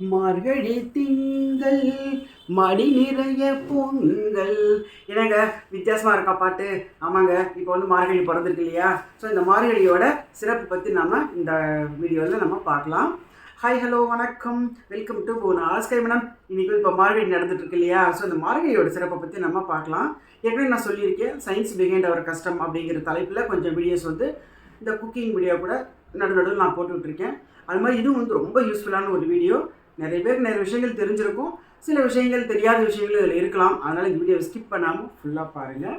மார்கழி திங்கள் மடி நிறைய பொங்கல். என்னங்க? வித்தியாசமாக இருக்கா பாட்டு? ஆமாங்க இப்போ வந்து மார்கழி பிறந்திருக்கு இல்லையா? ஸோ இந்த மார்கழியோட சிறப்பு பற்றி நம்ம இந்த வீடியோவில் நம்ம பார்க்கலாம். ஹாய் ஹலோ வணக்கம். வெல்கம் டு போன ஆஸ்கை மேடம் இன்றைக்கி இப்போ மார்கழி நடந்துட்டுருக்கு இல்லையா? ஸோ இந்த மார்கழியோட சிறப்பை பற்றி நம்ம பார்க்கலாம். ஏற்கனவே நான் சொல்லியிருக்கேன் சயின்ஸ் பிஹைண்ட் அவர் கஷ்டம் அப்படிங்கிற தலைப்பில் கொஞ்சம் வீடியோஸ் வந்து இந்த குக்கிங் வீடியோ கூட நடு நடுவில் நான் போட்டு இருக்கேன். அது மாதிரி இதுவும் வந்து ரொம்ப யூஸ்ஃபுல்லான ஒரு வீடியோ நிறைய பேர் நிறைய விஷயங்கள் தெரிஞ்சிருக்கும். சில விஷயங்கள் தெரியாத விஷயங்கள் இதில் இருக்கலாம். அதனால் இந்த வீடியோவை ஸ்கிப் பண்ணாமல் ஃபுல்லாக பாருங்கள்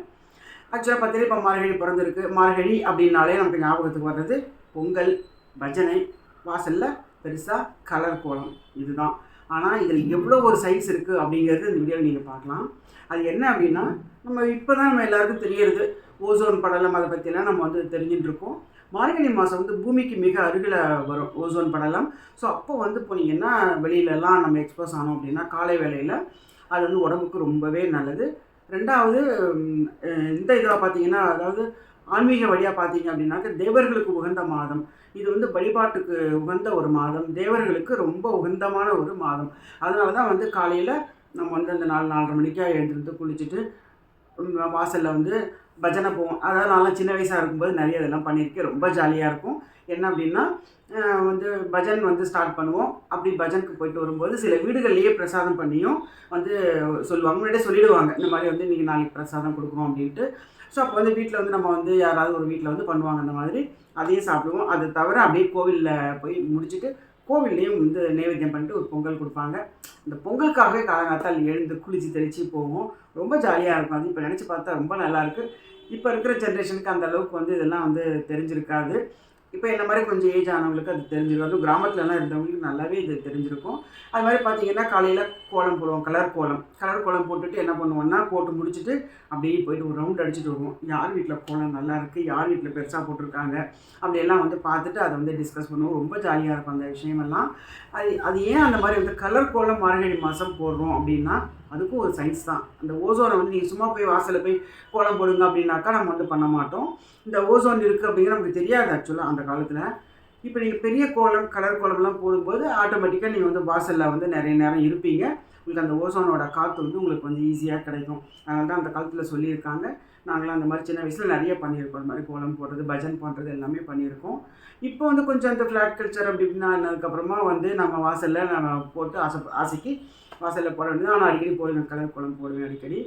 ஆக்சுவலாக பார்த்தீங்கன்னா இப்போ மார்கழி பிறந்திருக்கு. மார்கழி அப்படின்னாலே நமக்கு ஞாபகத்துக்கு வர்றது பொங்கல் பஜனை வாசலில் பெருசாக கலர் கோலம். இதுதான். ஆனால் இதில் எவ்வளோ ஒரு சைஸ் இருக்குது அப்படிங்கிறது இந்த வீடியோவில் நீங்கள் பார்க்கலாம். அது என்ன அப்படின்னா நம்ம இப்போ தான் நம்ம எல்லாருக்கும் தெரியறது. ஓசோன் படலம் அதை பற்றிலாம் நம்ம வந்து தெரிஞ்சுட்டு இருக்கோம். மார்கழி மாதம் வந்து பூமிக்கு மிக அருகில் வரும் ஓசோன் படலம் ஸோ அப்போ வந்து போனீங்கன்னா வெளியிலலாம் நம்ம எக்ஸ்போஸ் ஆனோம் அப்படின்னா காலை வேளையில் அது வந்து உடம்புக்கு ரொம்பவே நல்லது. ரெண்டாவது இந்த இதில் பார்த்தீங்கன்னா அதாவது ஆன்மீக வழியாக பார்த்தீங்க அப்படின்னாக்க தேவர்களுக்கு உகந்த மாதம். இது வந்து வழிபாட்டுக்கு உகந்த ஒரு மாதம். தேவர்களுக்கு ரொம்ப உகந்தமான ஒரு மாதம். அதனால தான் வந்து காலையில் நம்ம வந்து அந்த நாலு நாலரை மணிக்காக எழுந்திருந்து குளிச்சுட்டு வாசலில் வந்து பஜனை போவோம் அதாவது நான்லாம் சின்ன வயசாக இருக்கும்போது நிறைய இதெல்லாம் பண்ணியிருக்கேன். ரொம்ப ஜாலியாக இருக்கும். என்ன அப்படின்னா வந்து பஜன் வந்து ஸ்டார்ட் பண்ணுவோம். அப்படி பஜனுக்கு போயிட்டு வரும்போது சில வீடுகள்லேயே பிரசாதம் பண்ணியும் வந்து சொல்லுவாங்க. முன்னாடியே சொல்லிடுவாங்க. இந்த மாதிரி வந்து நீங்கள் நாளைக்கு பிரசாதம் கொடுக்குறோம் அப்படின்ட்டு. ஸோ அப்போ வந்து வீட்டில் வந்து நம்ம வந்து யாராவது ஒரு வீட்டில் வந்து பண்ணுவாங்க அந்த மாதிரி. அதையும் சாப்பிடுவோம். அது தவிர அப்படியே கோவிலில் போய் முடிச்சுட்டு கோவில்லையும் வந்து நைவேத்தியம் பண்ணிட்டு ஒரு பொங்கல் கொடுப்பாங்க. இந்த பொங்கலுக்காகவே காலங்காத்தால் எழுந்து குளிச்சு தெளித்து போவோம். ரொம்ப ஜாலியாக இருக்கும். அது இப்போ நினச்சி பார்த்தா ரொம்ப நல்லாயிருக்கு இப்போ இருக்கிற ஜென்ரேஷனுக்கு அந்த அளவுக்கு வந்து இதெல்லாம் வந்து தெரிஞ்சிருக்காது. இப்போ என்ன மாதிரி கொஞ்சம் ஏஜ் ஆனவங்களுக்கு அது தெரிஞ்சிருக்கும் அதுவும் கிராமத்துலலாம் இருந்தவங்களுக்கு நல்லாவே இது தெரிஞ்சிருக்கும். அது மாதிரி பார்த்தீங்கன்னா காலையில் கோலம் போடுவோம் கலர் கோலம். கலர் கோலம் போட்டுட்டு என்ன பண்ணுவோம்னா போட்டு முடிச்சுட்டு அப்படியே போயிட்டு ஒரு ரவுண்ட் அடிச்சுட்டு வருவோம். யார் வீட்டில் கோலம் நல்லா இருக்குது யார் வீட்டில் பெருசாக போட்டிருக்காங்க? அப்படியெல்லாம் வந்து பார்த்துட்டு அதை வந்து டிஸ்கஸ் பண்ணுவோம். ரொம்ப ஜாலியாக இருக்கும் அந்த விஷயமெல்லாம். அது அது ஏன் அந்த மாதிரி வந்து கலர் கோலம் மார்கழி மாதம் போடுறோம் அப்படின்னா அதுக்கும் ஒரு சயின்ஸ் தான். அந்த ஓசோனை வந்து நீங்கள் சும்மா போய் வாசலில் போய் கோலம் போடுங்க அப்படின்னாக்கா நம்ம வந்து பண்ண மாட்டோம். இந்த ஓசோன் இருக்குது அப்படிங்கிற நமக்கு தெரியாது ஆக்சுவலாக அந்த காலத்தில். இப்போ நீங்கள் பெரிய கோலம் கலர் கோலம்லாம் போடும்போது ஆட்டோமேட்டிக்காக நீங்கள் வந்து வாசலில் வந்து நிறைய நேரம் இருப்பீங்க. உங்களுக்கு அந்த ஓசோனோட காற்று வந்து உங்களுக்கு வந்து ஈஸியாக கிடைக்கும். அதனால தான் அந்த காலத்தில் சொல்லியிருக்காங்க. நாங்களாம் அந்த மாதிரி சின்ன வயசில் நிறைய பண்ணியிருக்கோம். அந்த மாதிரி கோலம் போடுறது பஜன் பண்ணுறது எல்லாமே பண்ணியிருக்கோம். இப்போ வந்து கொஞ்சம் அந்த ஃப்ளாட் கல்ச்சர் அப்படி இப்படின்னா ஆனதுக்கப்புறமா வந்து நம்ம வாசலில் நம்ம போட்டு ஆசை ஆசைக்கு வாசலில் போட வேண்டியது. ஆனால் அடிக்கடி போடுவேன் கலர் கோலம் போடுவேன் அடிக்கடி.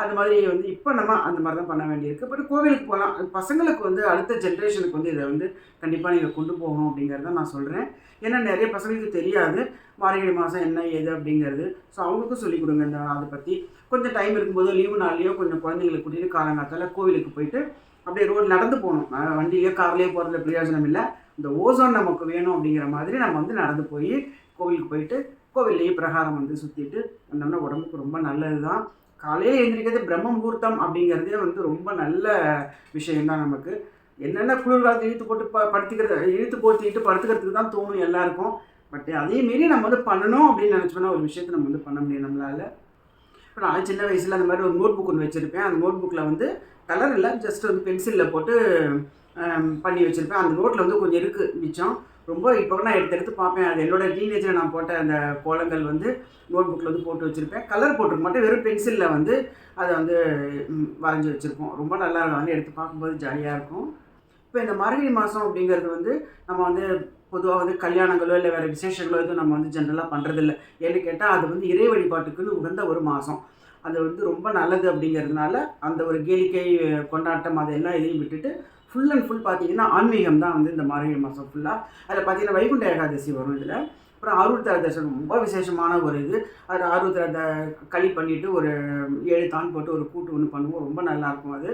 அது மாதிரி வந்து இப்போ நம்ம அந்த மாதிரி தான் பண்ண வேண்டியிருக்கு. பட் கோவிலுக்கு போகலாம் பசங்களுக்கு வந்து அடுத்த ஜென்ரேஷனுக்கு வந்து இதை வந்து கண்டிப்பாக நீங்கள் கொண்டு போகணும் அப்படிங்கிறத நான் சொல்கிறேன் ஏன்னா நிறைய பசங்களுக்கு தெரியாது. மார்கழி மாதம் என்ன ஏது அப்படிங்கிறது. ஸோ அவங்களுக்கும் சொல்லிக் கொடுங்க இந்த அதை பற்றி கொஞ்சம் டைம் இருக்கும்போது லீவு நாள்லேயோ கொஞ்சம் குழந்தைங்களுக்கு கூட்டிகிட்டு காலங்காத்தால கோவிலுக்கு போயிட்டு அப்படியே ரோடு நடந்து போகணும். வண்டியிலேயோ கார்லேயோ போகிறதுல பிரயோஜனம் இல்லை. இந்த ஓசோன் நமக்கு வேணும் அப்படிங்கிற மாதிரி நம்ம வந்து நடந்து போய் கோவிலுக்கு போயிட்டு கோவில்லையே பிரகாரம் வந்து சுற்றிட்டு வந்தோம்னா உடம்புக்கு ரொம்ப நல்லது தான் காலையில் எழுந்திரிக்கிறது பிரம்ம முகூர்த்தம் அப்படிங்கிறதே வந்து ரொம்ப நல்ல விஷயம்தான் நமக்கு. என்னென்ன குளிர்காலத்தை இழுத்து போட்டு ப படுத்திக்கிறது இழுத்து போத்திக்கிட்டு படுத்துக்கிறதுக்கு தான் தோணும் எல்லாருக்கும். பட் அதேமாரி மீறி நம்ம வந்து பண்ணணும் அப்படின்னு நினச்சோம்னா ஒரு விஷயத்தை நம்ம வந்து பண்ண முடியும் நம்மளால். இப்போ நான் சின்ன வயசில் அந்த மாதிரி ஒரு நோட் புக் ஒன்று வச்சுருப்பேன். அந்த நோட் புக்கில் வந்து கலர் இல்லை ஜஸ்ட் வந்து பென்சிலில் போட்டு பண்ணி வச்சுருப்பேன். அந்த நோட்டில் வந்து கொஞ்சம் இருக்குது மிச்சம். ரொம்ப இப்போ நான் எடுத்து எடுத்து பார்ப்பேன். அது என்னோட டீனேஜில் நான் போட்ட அந்த கோலங்கள் வந்து நோட் புக்கில் வந்து போட்டு வச்சுருப்பேன். கலர் போட்டிருக்க. மாட்டேன் வெறும் பென்சிலில் வந்து அதை வந்து வரைஞ்சி வச்சுருப்போம். ரொம்ப நல்லா இருக்கும். வந்து எடுத்து பார்க்கும்போது ஜாலியாக இருக்கும். இப்போ இந்த மார்கழி மாதம் அப்படிங்கிறது வந்து நம்ம வந்து பொதுவாக வந்து கல்யாணங்களோ இல்லை வேறு விசேஷங்களோ எதுவும் நம்ம வந்து ஜென்ரலாக பண்ணுறதில்ல ஏன்னு கேட்டால் அது வந்து இறை வழிபாட்டுக்குன்னு உகந்த ஒரு மாதம் அது வந்து ரொம்ப நல்லது அப்படிங்கிறதுனால அந்த ஒரு கேளிக்கை கொண்டாட்டம் அதெல்லாம் இதையும் விட்டுட்டு ஃபுல் அண்ட் ஃபுல் பார்த்தீங்கன்னா ஆன்மீகம் தான் வந்து இந்த மார்கழி மாதம் ஃபுல்லாக அதில் பார்த்தீங்கன்னா வைகுண்ட ஏகாதசி வரும் இதில். அப்புறம் ஆருத்ரா தரிசனம் ரொம்ப விசேஷமான ஒரு இது. அது ஆருத்ரா த களி பண்ணிவிட்டு ஒரு ஏழு தான் போட்டு ஒரு கூட்டு ஒன்று பண்ணுவோம். ரொம்ப நல்லாயிருக்கும் அது.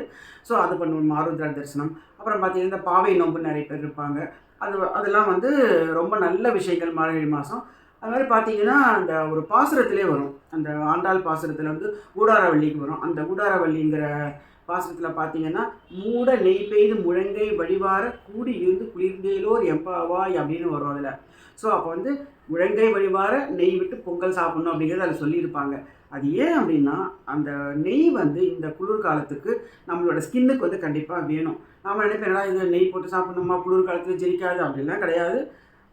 ஸோ அது பண்ணுவோம் ஆருத்ரா தரிசனம். அப்புறம் பார்த்தீங்கன்னா இந்த பாவை நோம்பு நிறைய பேர் இருப்பாங்க. அது அதெல்லாம் வந்து ரொம்ப நல்ல விஷயங்கள் மார்கழி மாதம் அது மாதிரி பார்த்தீங்கன்னா அந்த ஒரு பாசுரத்திலே வரும். அந்த ஆண்டாள் பாசுரத்தில் வந்து ஊடாரவள்ளிக்கு வரும். அந்த ஊடாரவள்ளிங்கிற பாசுரத்தில் பார்த்தீங்கன்னா மூட நெய் பெய்து முழங்கை வழிவார கூடி இருந்து குளிர்ந்தேலோர் எம்பாவாய் அப்படின்னு வரும் அதில். ஸோ அப்போ வந்து முழங்கை வழிவார நெய் விட்டு பொங்கல் சாப்பிடணும் அப்படிங்கிறது அதில் சொல்லியிருப்பாங்க. அது ஏன் அப்படின்னா அந்த நெய் வந்து இந்த குளிர் காலத்துக்கு நம்மளோட ஸ்கின்னுக்கு வந்து கண்டிப்பாக வேணும். நாம் நினைப்பேன் "என்னடா இது நெய் போட்டு சாப்பிடணுமா குளிர் காலத்தில் ஜெரிக்காது அப்படிலாம் கிடையாது.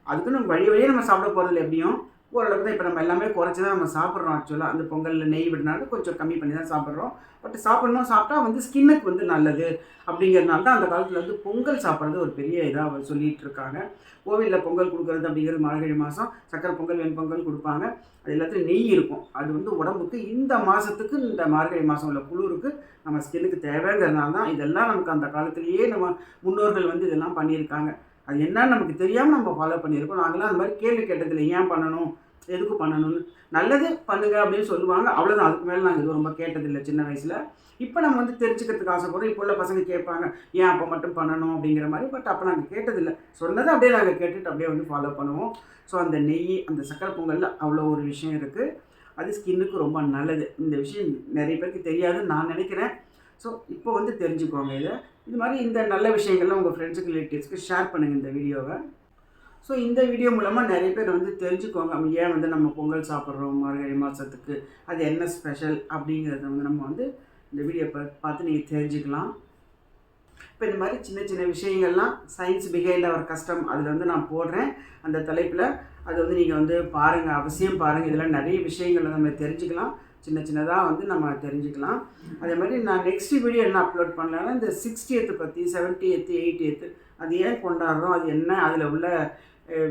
அதுக்கு நம்ம வழி வழியே நம்ம சாப்பிட போகிறதில்ல எப்படியும். ஓரளவுக்கு தான் இப்போ நம்ம எல்லாமே குறைச்சி தான் நம்ம சாப்பிட்றோம் ஆக்சுவலாக அந்த பொங்கலில் நெய் விடனாலும் கொஞ்சம் கம்மி பண்ணி தான் சாப்பிட்றோம். பட் சாப்பிட்ணும் சாப்பிட்டா வந்து ஸ்கின்னுக்கு வந்து நல்லது அப்படிங்கிறதுனால தான் அந்த காலத்தில் வந்து பொங்கல் சாப்பிட்றது ஒரு பெரிய இதாக சொல்லிகிட்டு இருக்காங்க. கோவிலில் பொங்கல் கொடுக்குறது அப்படிங்கிறது மார்கழி மாதம் சக்கரை பொங்கல் வெண்பொங்கல் கொடுப்பாங்க. அது எல்லாத்துலையும் நெய் இருக்கும். அது வந்து உடம்புக்கு இந்த மாதத்துக்கு இந்த மார்கழி மாதம் உள்ள குளிருக்கு நம்ம ஸ்கின்னுக்கு தேவைங்கிறதுனால தான் இதெல்லாம் நமக்கு அந்த காலத்திலேயே நம்ம முன்னோர்கள் வந்து இதெல்லாம் பண்ணியிருக்காங்க. அது என்னன்னு நமக்கு தெரியாமல் நம்ம ஃபாலோ பண்ணியிருக்கோம். நாங்களாம் அந்த மாதிரி கேள்வி கேட்டதில்லை. ஏன் பண்ணணும்? எதுக்கு பண்ணணும்னு? நல்லது பண்ணுங்க அப்படின்னு சொல்லுவாங்க. அவ்வளோதான் அதுக்கு மேலே நாங்கள் இது ரொம்ப கேட்டதில்லை சின்ன வயசில். இப்போ நம்ம வந்து தெரிஞ்சுக்கிறதுக்கு ஆசைப்படுறோம். இப்போ உள்ள பசங்க கேட்பாங்க ஏன் அப்போ மட்டும் பண்ணணும்? அப்படிங்கிற மாதிரி. பட் அப்போ நாங்கள் கேட்டதில்லை. சொன்னதை அப்படியே நாங்கள் கேட்டுட்டு அப்படியே வந்து ஃபாலோ பண்ணுவோம். ஸோ அந்த நெய் அந்த சக்கரை பொங்கலில் அவ்வளோ ஒரு விஷயம் இருக்குது அது ஸ்கின்னுக்கு ரொம்ப நல்லது. இந்த விஷயம் நிறைய பேருக்கு தெரியாதுன்னு நான் நினைக்கிறேன். ஸோ இப்போ வந்து தெரிஞ்சுக்கோங்க இதை. இது மாதிரி இந்த நல்ல விஷயங்கள்லாம் உங்கள் ஃப்ரெண்ட்ஸுக்கு ரிலேட்டிவ்ஸ்க்கு ஷேர் பண்ணுங்கள் இந்த வீடியோவை. ஸோ இந்த வீடியோ மூலமாக நிறைய பேர் வந்து தெரிஞ்சுக்கோங்க ஏன் வந்து நம்ம பொங்கல் சாப்பிட்றோம் மார்கழி மாதத்துக்கு அது என்ன ஸ்பெஷல் அப்படிங்கிறத வந்து நம்ம வந்து இந்த வீடியோ பார்த்து நீங்கள் தெரிஞ்சுக்கலாம். இப்போ இந்த மாதிரி சின்ன சின்ன விஷயங்கள்லாம் சயின்ஸ் பிகைண்ட் அவர் கஷ்டம் அதில் வந்து நான் போடுறேன். அந்த தலைப்பில் அது வந்து நீங்கள் வந்து பாருங்கள் அவசியம் பாருங்கள் இதெல்லாம் நிறைய விஷயங்கள் நம்ம தெரிஞ்சுக்கலாம். சின்ன சின்னதாக வந்து நம்ம தெரிஞ்சுக்கலாம். அதே மாதிரி நான் நெக்ஸ்ட் வீடியோ என்ன அப்லோட் பண்ணலான்னா இந்த சிக்ஸ்டியத்து பற்றி செவன்ட்டியத்து எயிட்டியத்து அது ஏன் கொண்டாடுறோம்? அது என்ன? அதில் உள்ள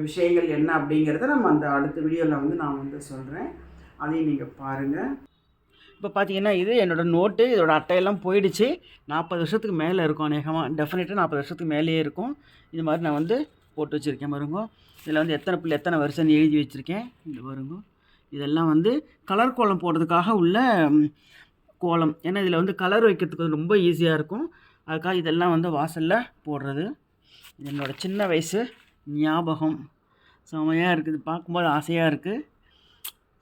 விஷயங்கள் என்ன அப்படிங்கிறத நம்ம அந்த அடுத்த வீடியோவில் வந்து நான் வந்து சொல்கிறேன் அதையும் நீங்கள் பாருங்கள் இப்போ பார்த்தீங்கன்னா இது என்னோடய நோட்டு இதோட அட்டையெல்லாம் போயிடுச்சு. நாற்பது வருஷத்துக்கு மேலே இருக்கும் அநேகமாக டெஃபினட்டாக நாற்பது வருஷத்துக்கு மேலேயே இருக்கும். இது மாதிரி நான் வந்து போட்டு வச்சுருக்கேன் பாருங்க. இதில் வந்து எத்தனை பிள்ளை எத்தனை வருஷம்னு எழுதி வச்சுருக்கேன். இந்த பாருங்க. இதெல்லாம் வந்து கலர் கோலம் போடுறதுக்காக உள்ள கோலம். ஏன்னா இதில் வந்து கலர் வைக்கிறதுக்கு ரொம்ப ஈஸியாக இருக்கும். அதுக்காக இதெல்லாம் வந்து வாசலில் போடுறது. இது என்னோடய சின்ன வயசு ஞாபகம். செமையாக இருக்குது. பார்க்கும்போது ஆசையாக இருக்குது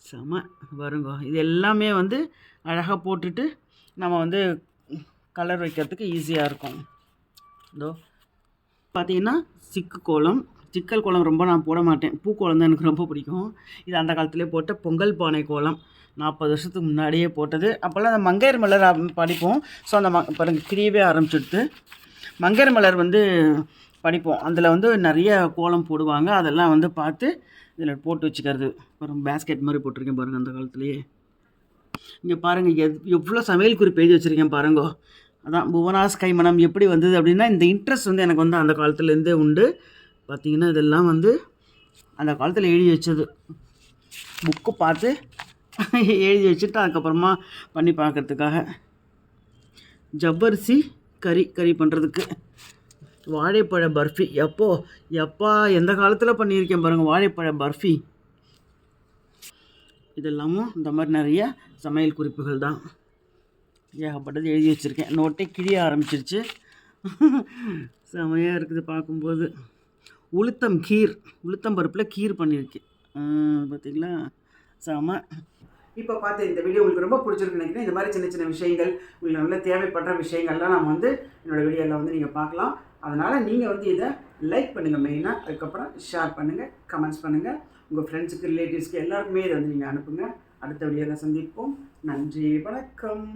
செம. வருங்க. இது எல்லாமே வந்து அழகாக போட்டுட்டு நம்ம வந்து கலர் வைக்கிறதுக்கு ஈஸியாக இருக்கும். இதோ பார்த்தீங்கன்னா சிக்கு கோலம். சிக்கல் கோலம் ரொம்ப நான் போட மாட்டேன். பூக்கோலம் தான் எனக்கு ரொம்ப பிடிக்கும். இது அந்த காலத்திலே போட்ட பொங்கல் பானை கோலம். நாற்பது வருஷத்துக்கு முன்னாடியே போட்டது. அப்போல்லாம் அந்த மங்கையர் மலர் படிப்போம். ஸோ அந்த ம பாருங்க கிரியவே ஆரம்பிச்சுடுத்து. மங்கையர் மலர் வந்து படிப்போம். அதில் வந்து நிறைய கோலம் போடுவாங்க. அதெல்லாம் வந்து பார்த்து இதில் போட்டு வச்சுக்கிறது. அப்புறம் பேஸ்கெட் மாதிரி போட்டிருக்கேன் பாருங்கள் அந்த காலத்துலேயே. இங்கே பாருங்கள் எவ் எவ்வளோ சமையல் குறிப்பு எழுதி வச்சுருக்கேன் பாருங்கோ. அதான் புவனாஸ் கைமணம் எப்படி வந்தது அப்படின்னா இந்த இன்ட்ரெஸ்ட் வந்து எனக்கு வந்து அந்த காலத்துலேருந்தே உண்டு. பார்த்திங்கன்னா இதெல்லாம் வந்து அந்த காலத்தில் எழுதி வச்சது. புக்கு பார்த்து எழுதி வச்சுட்டு அதுக்கப்புறமா பண்ணி பார்க்கறதுக்காக. ஜவ்வரிசி கறி கறி பண்ணுறதுக்கு வாழைப்பழ பர்ஃபி. எப்போ? எப்பா எந்த காலத்தில் பண்ணியிருக்கேன் பாருங்கள் வாழைப்பழ பர்ஃபி. இதெல்லாமும் இந்த மாதிரி நிறைய சமையல் குறிப்புகள் தான். ஏகப்பட்டது எழுதி வச்சுருக்கேன். நோட்டே கிழிய ஆரம்பிச்சிருச்சு. செமையாக இருக்குது பார்க்கும்போது. உளுத்தம் கீர் உளுத்தம் பருப்பில் கீர் பண்ணியிருக்கேன் பார்த்தீங்களா செம. இப்போ பார்த்து இந்த வீடியோ உங்களுக்கு ரொம்ப பிடிச்சிருக்கு நினைக்கிறேன். இந்த மாதிரி சின்ன சின்ன விஷயங்கள் உங்களுக்கு நல்ல தேவைப்படுற விஷயங்கள்லாம் நம்ம வந்து என்னோடய வீடியோவில் வந்து நீங்கள் பார்க்கலாம். அதனால் நீங்கள் வந்து இதை லைக் பண்ணுங்கள் மெயினாக அதுக்கப்புறம் ஷேர் பண்ணுங்கள் கமெண்ட்ஸ் பண்ணுங்கள் உங்கள் ஃப்ரெண்ட்ஸுக்கு ரிலேட்டிவ்ஸ்க்கு எல்லாருக்குமே இதை வந்து நீங்கள் அனுப்புங்க. அடுத்த வீடியோவில் சந்திப்போம். நன்றி வணக்கம்.